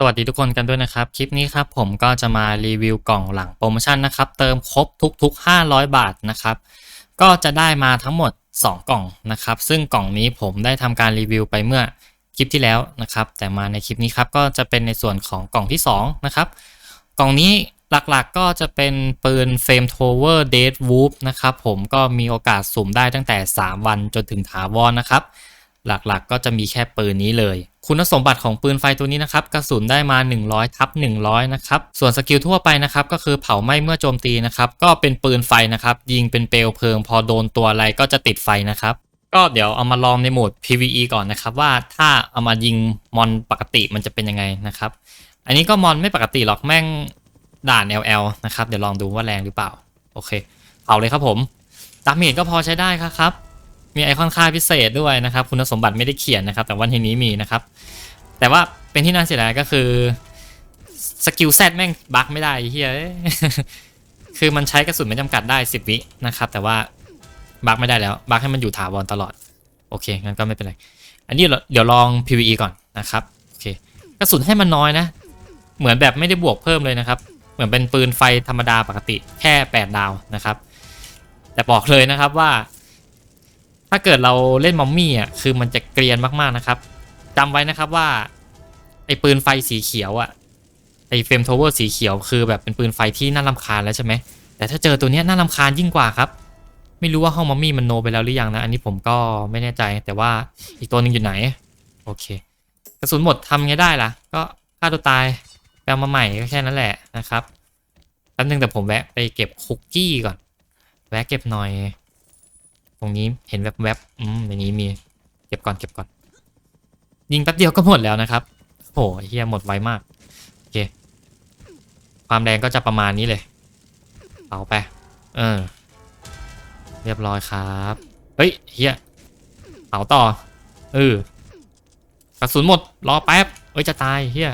สวัสดีทุกคนกันด้วยนะครับ คลิปนี้ครับผมก็จะมารีวิวกล่องหลังโปรโมชั่นนะครับ เติมครบทุกๆ 500 บาทนะครับ ก็จะได้มาทั้งหมด 2 กล่องนะครับ ซึ่งกล่องนี้ผมได้ทำการรีวิวไปเมื่อคลิปที่แล้วนะครับ แต่มาในคลิปนี้ครับก็จะเป็นในส่วนของกล่องที่ 2 นะครับ กล่องนี้หลักๆก็จะเป็นปืนเฟรมโทเวอร์เดดวูฟนะครับผมก็มีโอกาสสุ่มได้ตั้งแต่ 3 วันจนถึงถาวรนะครับ หลักๆก็จะมีแค่ปืนนี้เลย คุณสมบัติของปืนไฟตัวนี้นะครับกระสุนได้มา 100ทับ100นะครับส่วนสกิลทั่วไปนะครับก็คือเผาไหม้เมื่อโจมตีนะครับก็เป็นปืนไฟนะครับยิงเป็นเปลวเพลิง พอโดนตัวอะไรก็จะติดไฟนะครับก็เดี๋ยวเอามาลองในโหมด PVE ก่อนนะครับว่าถ้าเอามายิงมอนปกติมันจะเป็นยังไงนะครับอันนี้ก็มอนไม่ปกติหรอกแม่งด่าน LL นะครับเดี๋ยวลองดูว่าแรงหรือเปล่าโอเคเผาเลยครับผมดาเมจก็พอใช้ได้ครับ มีไอคอนค่าพิเศษด้วยนะครับ คุณสมบัติไม่ได้เขียนนะครับ แต่ว่าทีนี้มีนะครับ แต่ว่าเป็นที่น่าเสียดายก็คือสกิลแซดแม่งบั๊กไม่ได้เฮียคือมันใช้กระสุนไม่จำกัดได้ 10 วินะครับ แต่ว่าบั๊กไม่ได้แล้วบั๊กให้มันอยู่ถาวรตลอด โอเคงั้นก็ไม่เป็นไร อันนี้เดี๋ยวลอง PVE ก่อนนะครับโอเคกระสุนให้มันน้อยนะ เหมือนแบบไม่ได้บวกเพิ่มเลยนะครับ เหมือนเป็นปืนไฟธรรมดาปกติแค่ 8 ดาวนะครับ แต่บอกเลยนะครับว่า ถ้าเกิดเราเล่นมอมมี่อะคือมันจะเกรียนมากๆนะครับจำไว้นะครับว่า ไอ้ปืนไฟสีเขียวอะไอ้เฟมโทเวอร์สีเขียวคือแบบเป็นปืนไฟที่น่ารำคาญแล้วใช่ไหมแต่ถ้าเจอตัวเนี้ยน่ารำคาญยิ่งกว่าครับ ไม่รู้ว่าห้องมอมมี่มันโนไปแล้วหรือยังนะ อันนี้ผมก็ไม่แน่ใจแต่ว่าอีกตัวหนึ่งอยู่ไหน โอเค กระสุนหมดทำไงได้ล่ะ ก็ฆ่าตัวตายไปเอามาใหม่ก็แค่นั้นแหละนะครับแป๊บนึงแต่ผมแวะไปเก็บคุกกี้ก่อน แวะเก็บหน่อย ตรงนี้เห็นแวบๆอืมในนี้มีเก็บก่อนเก็บก่อน ยิงแป๊บเดียวก็หมดแล้วนะครับโอ้ยเฮียหมดไวมากโอเคความแรงก็จะประมาณนี้เลยเอาไปเออเรียบร้อยครับเฮ้ยเฮียเอาต่อเออกระสุนหมดรอแป๊บเอ้ยจะตายเฮีย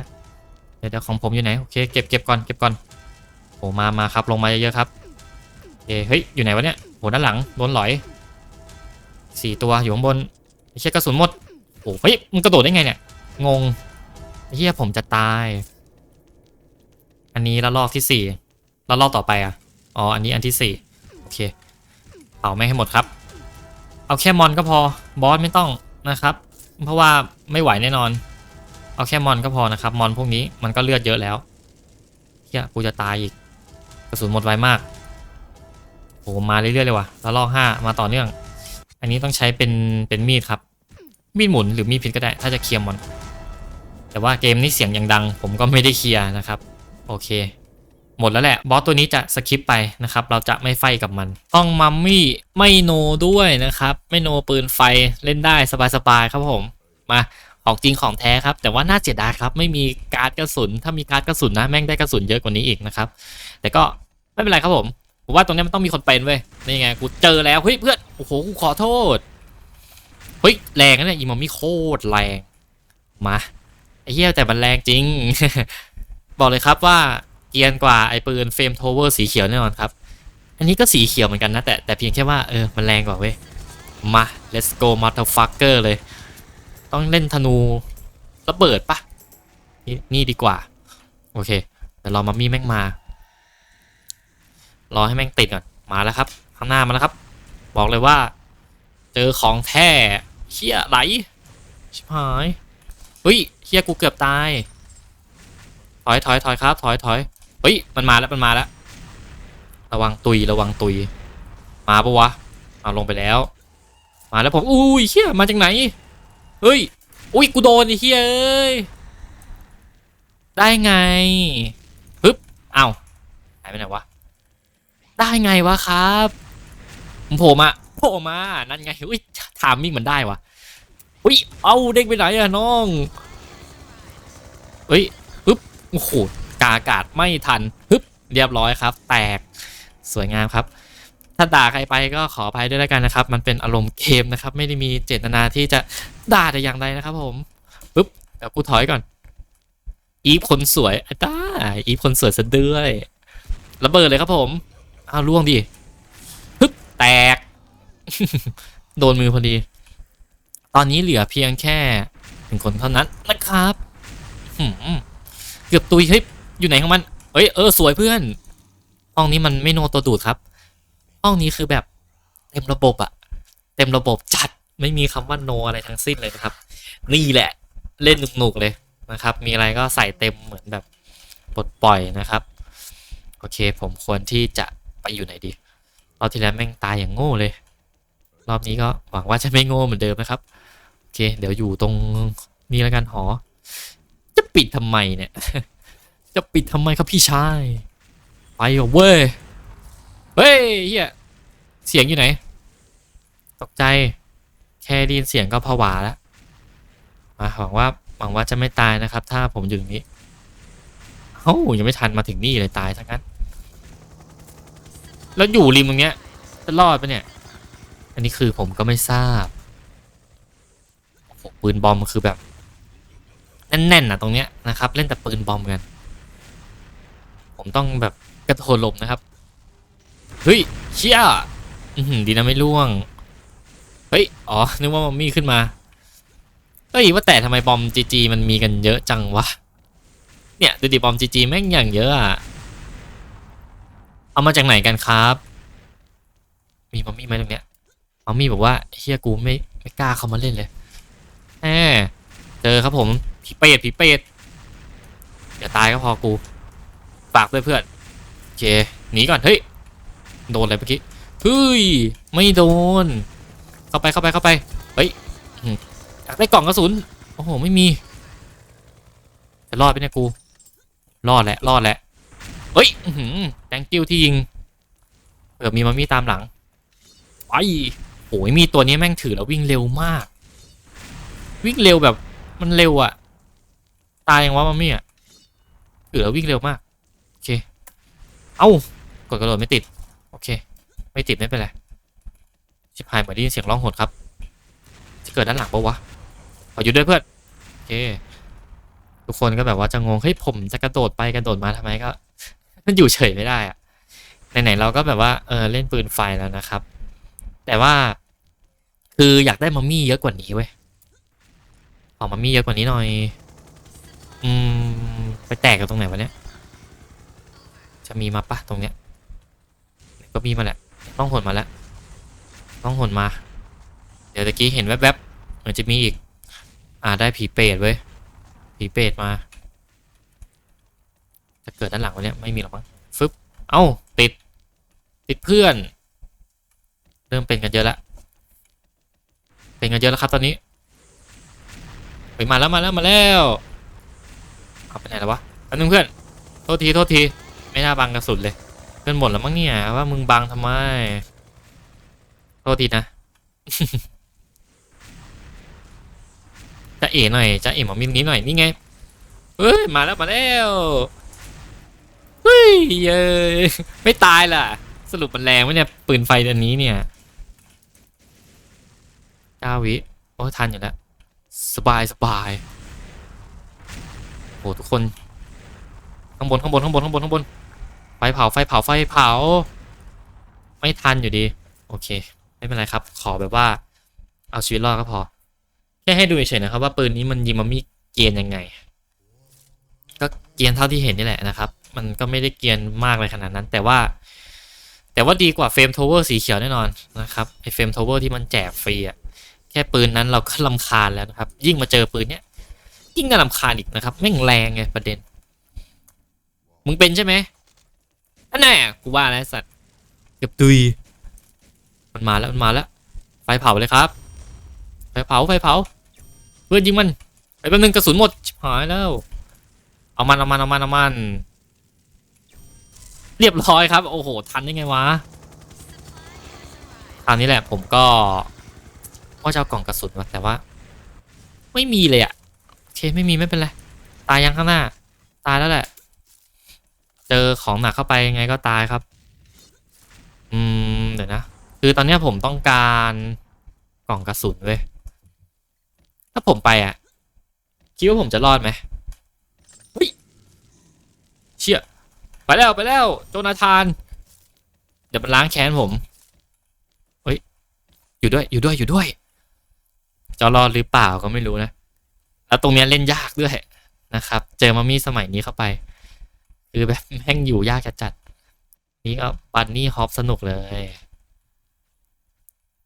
เดี๋ยวเดี๋ยวของผมอยู่ไหนโอเคเก็บเก็บก่อนเก็บก่อนโอ้มามาครับลงมาเยอะๆครับโอเฮ้ยอยู่ไหนวะเนี่ยโหด้านหลังโดนหลอย สี่ตัวอยู่ข้างบนไอ้เชี่ยกระสุนหมดโอ้ยมันกระโดดได้ไงเนี่ย งงไอ้เหี้ยผมจะตาย อันนี้ละลอกที่สี่ละลอกต่อไปอะอ๋ออันนี้อันที่สี่โอเคเผาไม่ให้หมดครับ เอาแค่มอนก็พอบอสไม่ต้องนะครับ เพราะว่าไม่ไหวแน่นอน เอาแค่มอนก็พอนะครับมอนพวกนี้มันก็เลือดเยอะแล้วเฮียกูจะตายอีกกระสุนหมดไวมากโอ้มาเรื่อยๆเลยว่ะละลอกห้ามาต่อเนื่อง อันนี้ต้องใช้เป็นเป็นมีดครับ มีดหมุนหรือมีดพินก็ได้ ถ้าจะเคลียร์มอน แต่ว่าเกมนี้เสียงยังดัง ผมก็ไม่ได้เคลียร์นะครับ โอเค หมดแล้วแหละ บอสตัวนี้จะสคิปไปนะครับ เราจะไม่ไฟกับมัน ต้องมัมมี่ไม่โนด้วยนะครับ ไม่โนปืนไฟเล่นได้สบายๆครับผม มาของจริงของแท้ครับ แต่ว่าน่าเสียดายครับ ไม่มีการ์ดกระสุน ถ้ามีการ์ดกระสุนนะแม่งได้กระสุนเยอะกว่านี้อีกนะครับ แต่ก็ไม่เป็นไรครับผม ผมว่าตรงนี้มันต้องมีคนเป็นเว้ยนี่ไงกูเจอแล้วเฮ้ยเพื่อนโอ้โหกูขอโทษเฮ้ยแรงนะเนี่ยอีมอมมี่โคตรแรงมาไอ้เหี้ยแต่มันแรงจริง บอกเลยครับว่าเกียนกว่าไอ้ปืนเฟรมโทเวอร์สีเขียวแน่นอนครับ อันนี้ก็สีเขียวเหมือนกันนะ แต่แต่เพียงแค่ว่าเออมันแรงกว่าเว้ยมา let's go motherfucker เลย ต้องเล่นธนูระเบิดปะนี่นี่ดีกว่า โอเคเดี๋ยวรอมัมมี่แม่งมา รอให้แม่งติดก่อนมาแล้วครับ ข้างหน้ามาแล้วครับ บอกเลยว่า เจอของแท้เฮียไหลชิบหายเฮ้ยเฮียกูเกือบตาย ถอยถอยถอยครับถอยถอยเฮ้ยมันมาแล้วมันมาแล้ว ระวังตุยระวังตุย มาปะวะเอาลงไปแล้ว มาแล้วผมอุ้ยเฮียมาจากไหนเฮ้ยอุ้ยกูโดนไอ้เฮียเอ้ยได้ไงฮึบเอ้าหายไปไหนวะ ได้ไงวะครับผมโผล่มาโผล่มา นั่นไงอุ้ยถามมิ่งมันได้วะอุ้ยเอาเด้งไปไหนอะน้องเฮ้ยฮึบโอ้โหกาอากาศไม่ทันฮึบเรียบร้อยครับ แตกสวยงามครับ ถ้าด่าใครไปก็ขออภัยด้วยแล้วกันนะครับ มันเป็นอารมณ์เกมนะครับ ไม่ได้มีเจตนาที่จะด่าแต่อย่างใดนะครับ ผมปึ๊บเดี๋ยวกูถอยก่อน อีฟคนสวยอะได้อีฟคนสวยซะด้วยระเบิดเลยครับผม อ้าวล่วงดิฮึบแตก โดนมือพอดี ตอนนี้เหลือเพียงแค่หนึ่งคนเท่านั้นนะครับเกือบตุยเฮ้ยอยู่ไหนของมันเอ้ยเออสวยเพื่อนห้องนี้มันไม่โนตัวดูดครับห้องนี้คือแบบเต็มระบบอะเต็มระบบจัดไม่มีคำว่าโนอะไรทั้งสิ้นเลยนะครับ นี่แหละเล่นหนุกๆเลยนะครับ มีอะไรก็ใส่เต็มเหมือนแบบปลดปล่อยนะครับ โอเคผมควรที่จะ ไปอยู่ไหนดีรอบที่แล้วแม่งตายอย่างโง่เลย รอบนี้ก็หวังว่าจะไม่โง่เหมือนเดิมนะครับโอเค เดี๋ยวอยู่ตรงนี้แล้วกันหอ จะปิดทำไมเนี่ย จะปิดทำไมครับพี่ชาย ไปเหรอเว้ย เฮ้ยเฮียเสียงอยู่ไหน ตกใจ แค่ได้ยินเสียงก็ผวาแล้วมาหวังว่าหวังว่าจะไม่ตายนะครับ ถ้าผมอยู่ตรงนี้เอ้ายังไม่ทันมาถึงนี่เลยตายทั้งนั้น แล้วอยู่ริมตรงเนี้ยจะรอดปะเนี่ย อันนี้คือผมก็ไม่ทราบปืนบอมคือแบบแน่นๆนะตรงเนี้ยนะครับ เล่นแต่ปืนบอมกัน ผมต้องแบบกระโดดหลบนะครับ เฮ้ยเชี่ยดีนะไม่ล่วง เฮ้ย อ๋อ นึกว่ามัมมี่ขึ้นมา เฮ้ย ว่าแต่ทำไมบอมจีจีมันมีกันเยอะจังวะ เนี่ยดูดิบอมจีจีแม่งอย่างเยอะอะ เอามาจากไหนกันครับ มีมัมมี่ไหมตรงเนี้ยมัมมี่บอกว่าเฮียกูไม่ไม่กล้าเข้ามาเล่นเลยแหมเจอครับผมผีเปรตผีเปรตอย่าตายก็พอกูฝากด้วยเพื่อนโอเคหนีก่อนเฮ้ยโดนอะไรเมื่อกี้เฮ้ยไม่โดน เข้าไปเข้าไปเข้าไปเฮ้ยอยากได้กล่องกระสุนโอ้โหไม่มีจะรอดไหมเนี่ยกูรอดแหละรอดแหละ เฮ้ยอืแตงกิ้วที่ยิงเผื่อมีมามี่ตามหลังไปโอ้ยมีตัวนี้แม่งถือแล้ววิ่งเร็วมาก วิ่งเร็วแบบมันเร็วอะตายยังวะมามี่อะถือแล้ววิ่งเร็วมากโอเคเอ้ากดกระโดดไม่ติดโอเค ไม่ติดไม่เป็นไรชิบหายเหมือนได้ยินเสียงร้องโหดครับจะเกิดด้านหลังปะวะขออยู่ด้วยเพื่อนโอเคทุกคนก็แบบว่าจะงงเฮ้ยผมจะกระโดดไปกระโดดมาทำไมก็ มันอยู่เฉยไม่ได้อะไหนๆเราก็แบบว่าเออเล่นปืนไฟแล้วนะครับ แต่ว่า คืออยากได้มัมมี่เยอะกว่านี้เว้ยขอมัมมี่เยอะกว่านี้หน่อย อืม ไปแตกกันตรงไหนวะเนี่ยจะมีมาปะตรงเนี้ย ก็มีมาแหละ ต้องหนมาแล้ว ต้องหนมา เดี๋ยวตะกี้เห็นแวบๆเหมือนจะมีอีก อ่าได้ผีเปรตเว้ยผีเปรตมา จะเกิดด้านหลังวะเนี่ยไม่มีหรอกมั้งฟึบเอ้าติด ติดเพื่อน เริ่มเป็นกันเยอะแล้วเป็นกันเยอะแล้วครับตอนนี้ไปมาแล้วมาแล้วมาแล้วเอาไปไหนแล้ววะแป๊บนึงเพื่อนโทษทีโทษทีไม่น่าบังกระสุนเลยเพื่อนหมดแล้วมั้งเนี่ยว่ามึงบังทำไมโทษทีนะจะเอ๋หน่อยจะเอ๋หมอมินนี้หน่อยนี่ไงเฮ้ยมาแล้วมาแล้ว เฮ้ยเย้ยไม่ตายล่ะ สรุปมันแรงไหมเนี่ยปืนไฟอันนี้เนี่ยเก้าวิโอ้ทันอยู่แล้ว สบายสบายโอ้ทุกคน ข้างบนข้างบนข้างบนข้างบนข้างบนไฟเผาไฟเผาไฟเผา ไม่ทันอยู่ดี โอเค ไม่เป็นไรครับ ขอแบบว่า เอาชีวิตรอดก็พอ แค่ให้ดูเฉยๆนะครับว่าปืนนี้มันยิงมันมีเกียนยังไง ก็เกียนเท่าที่เห็นนี่แหละนะครับ มันก็ไม่ได้เกียนมากเลยขนาดนั้น แต่ว่า แต่ว่าดีกว่าเฟรมโทเวอร์สีเขียวแน่นอนนะครับไอเฟรมโทเวอร์ที่มันแจกฟรีอะแค่ปืนนั้นเราก็ลำคาญแล้วนะครับ ยิ่งมาเจอปืนเนี้ยยิ่งน่าลำคาญอีกนะครับแม่งแรงไงประเด็น มึงเป็นใช่ไหมอันแน่กูว่าแล้วสัตว์เกือบตุยมันมาแล้วมันมาแล้ว ไฟเผาเลยครับ ไฟเผาไฟเผา เพื่อนยิงมันไปแป๊บนึงกระสุนหมดหายแล้ว เอามันเอามันเอามันเอามัน เรียบร้อยครับ โอ้โห ทันได้ไงวะคราวนี้แหละผมก็ว่าจะเอากล่องกระสุนมาแต่ว่า ไม่มีเลยอะโอเคไม่มีไม่เป็นไร ตายยังข้างหน้า ตายแล้วแหละ เจอของหนักเข้าไปยังไงก็ตายครับ อืมเดี๋ยวนะ คือตอนนี้ผมต้องการกล่องกระสุนเว้ยถ้าผมไปอะคิดว่าผมจะรอดไหมเฮ้ย ไปแล้วไปแล้วโจนาธาน เดี๋ยวมันล้างแค้นผมเฮ้ยอยู่ด้วยอยู่ด้วยอยู่ด้วย จะรอดหรือเปล่าก็ไม่รู้นะ แล้วตรงเนี้ยเล่นยากด้วยนะครับ เจอมามี่สมัยนี้เข้าไป คือแบบแม่งอยู่ยากจัดจัดนี่ก็บันนี่ฮอปสนุกเลย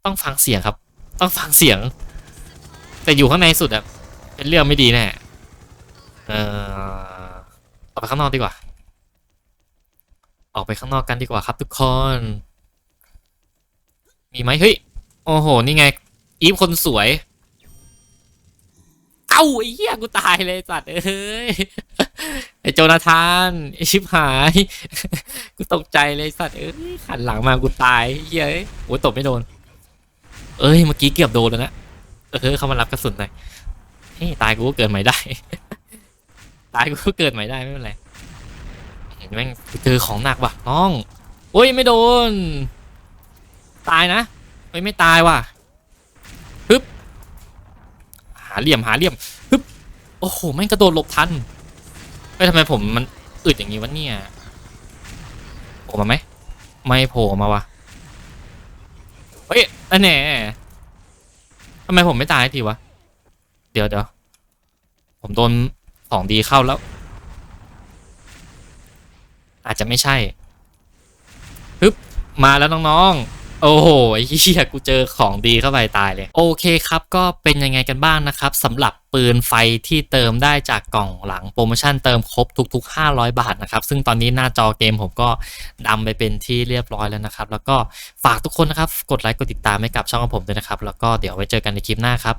ต้องฟังเสียงครับ ต้องฟังเสียง แต่อยู่ข้างในสุดอะเป็นเรื่องไม่ดีแน่เออออกไปข้างนอกดีกว่า ออกไปข้างนอกกันดีกว่าครับทุกคน มีไหมเฮ้ย โอ้โห นี่ไง อีฟคนสวย เอ้าไอ้เหี้ยกูตายเลยสัตว์เอ้ย ไอ้โจนาธานไอ้ชิบหาย กูตกใจเลยสัตว์เอ้ยขันหลังมากูตายเหี้ยโอ้ยตบไม่โดน เอ้ย เมื่อกี้เกือบโดนแล้วนะ เออเขามารับกระสุนหน่อยเฮ้ยตายกูก็เกิดใหม่ได้ ตายกูก็เกิดใหม่ได้ไม่เป็นไร แม่งเจอของหนักว่ะน้องโอ้ยไม่โดน ตายนะเฮ้ยไม่ตายว่ะฮึบหาเหลี่ยมหาเหลี่ยมฮึบโอ้โหแม่งกระโดดหลบทันเฮ้ยทำไมผมมันอึดอย่างนี้วะเนี่ยโผล่มาไหมไม่โผล่มาว่ะเฮ้ยอันแน่ทำไมผมไม่ตายทีวะเดี๋ยวเดี๋ยวผมโดนของดีเข้าแล้ว อาจจะไม่ใช่ฮึบมาแล้วน้องๆ โอ้โหไอ้เหี้ยกูเจอของดีเข้าไปตายเลย โอเคครับ ก็เป็นยังไงกันบ้างนะครับสำหรับปืนไฟที่เติมได้จากกล่องหลังโปรโมชั่นเติมครบทุก ๆ 500 บาทนะครับ ซึ่งตอนนี้หน้าจอเกมผมก็ดำไปเป็นที่เรียบร้อยแล้วนะครับ แล้วก็ฝากทุกคนนะครับ กดไลค์กดติดตามให้กับช่องของผมด้วยนะครับ แล้วก็เดี๋ยวไว้เจอกันในคลิปหน้าครับ